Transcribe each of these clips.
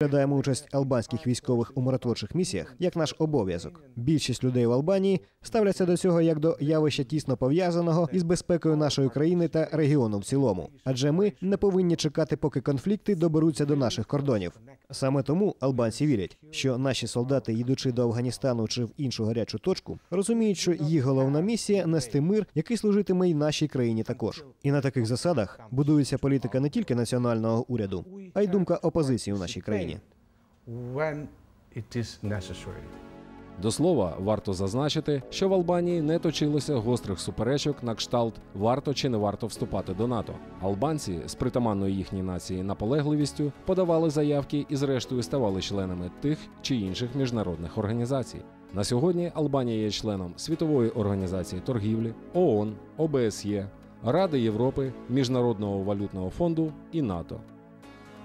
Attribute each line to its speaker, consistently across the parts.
Speaker 1: Розглядаємо участь албанських військових у миротворчих місіях як наш обов'язок. Більшість людей в Албанії ставляться до цього як до явища тісно пов'язаного із безпекою нашої країни та регіону в цілому. Адже ми не повинні чекати, поки конфлікти доберуться до наших кордонів. Саме тому албанці вірять, що наші солдати, їдучи до Афганістану чи в іншу гарячу точку, розуміють, що їх головна місія нести мир, який служитиме й нашій країні також. І на таких засадах будується політика не тільки національного уряду, а й думка опозиції у нашій країні.
Speaker 2: When it is necessary.
Speaker 3: До слова, варто зазначити, що в Албанії не точилося гострих суперечок на кшталт варто чи не варто вступати до НАТО. Албанці з притаманною їхній нації наполегливістю подавали заявки і, зрештою, ставали членами тих чи інших міжнародних організацій. На сьогодні Албанія є членом Світової організації торгівлі, ООН, ОБСЄ, Ради Європи, Міжнародного валютного фонду і НАТО.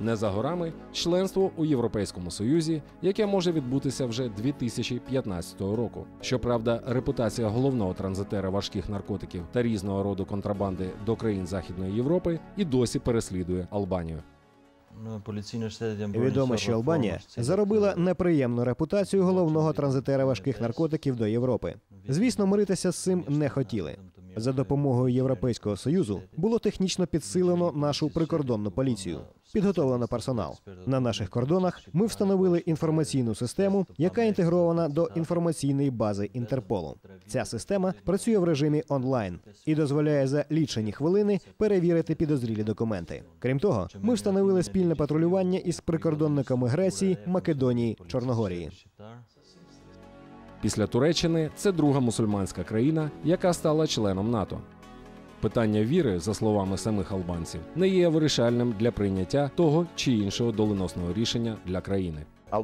Speaker 3: Не за горами членство у Європейському Союзі, яке може відбутися вже 2015 року. Щоправда, репутація головного транзитера важких наркотиків та різного роду контрабанди до країн Західної Європи і досі переслідує Албанію.
Speaker 1: Відомо, що Албанія заробила неприємну репутацію головного транзитера важких наркотиків до Європи. Звісно, миритися з цим не хотіли. За допомогою Європейського союзу було технічно підсилено нашу прикордонну поліцію. Підготовлено персонал. На наших кордонах ми встановили інформаційну систему, яка інтегрована до інформаційної бази Інтерполу. Ця система працює в режимі онлайн і дозволяє за лічені хвилини перевірити підозрілі документи. Крім того, ми встановили спільне патрулювання із прикордонниками Греції, Македонії, Чорногорії.
Speaker 3: Після Туреччини це друга мусульманська країна, яка стала членом НАТО. Питання віри, за словами самих албанців, не є вирішальним для прийняття того чи іншого доленосного рішення для країни.
Speaker 4: A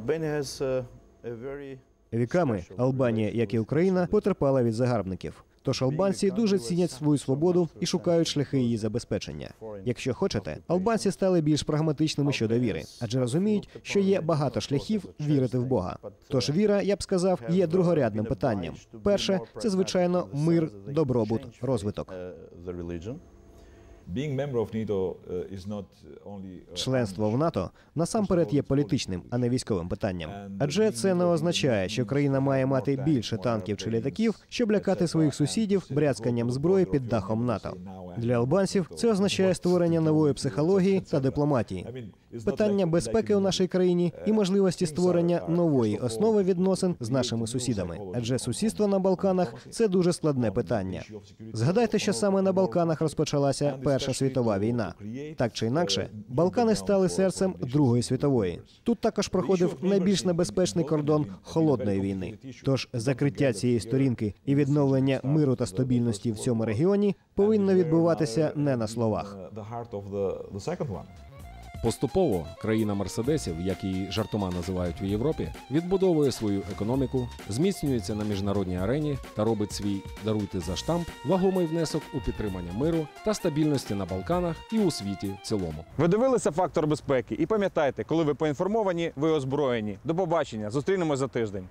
Speaker 4: very
Speaker 1: Віками Албанія, як і Україна, потерпала від загарбників. Тож албанці дуже цінять свою свободу і шукають шляхи її забезпечення. Якщо хочете, албанці стали більш прагматичними щодо віри, адже розуміють, що є багато шляхів вірити в Бога. Тож віра, я б сказав, є другорядним питанням. Перше це звичайно мир, добробут, розвиток. Членство в НАТО насамперед є політичним, а не військовим питанням. Адже це не означає, що країна має мати більше танків чи літаків, щоб лякати своїх сусідів брязканням зброї під дахом НАТО. Для албанців це означає створення нової психології та дипломатії. Питання безпеки у нашій країні і можливості створення нової основи відносин з нашими сусідами. Адже сусідство на Балканах це дуже складне питання. Згадайте, що саме на Балканах розпочалася Перша світова війна. Так чи інакше, Балкани стали серцем Другої світової. Тут також проходив найбільш небезпечний кордон холодної війни. Тож закриття цієї сторінки і відновлення миру та стабільності в цьому регіоні повинно відбуватися не на словах.
Speaker 3: Поступово країна мерседесів, як її жартома називають в Європі, відбудовує свою економіку, зміцнюється на міжнародній арені та робить свій даруйте за штамп вагомий внесок у підтримання миру та стабільності на Балканах і у світі в цілому.
Speaker 5: Ви дивилися фактор безпеки і пам'ятайте, коли ви поінформовані, ви озброєні. До побачення, зустрінемось за тиждень.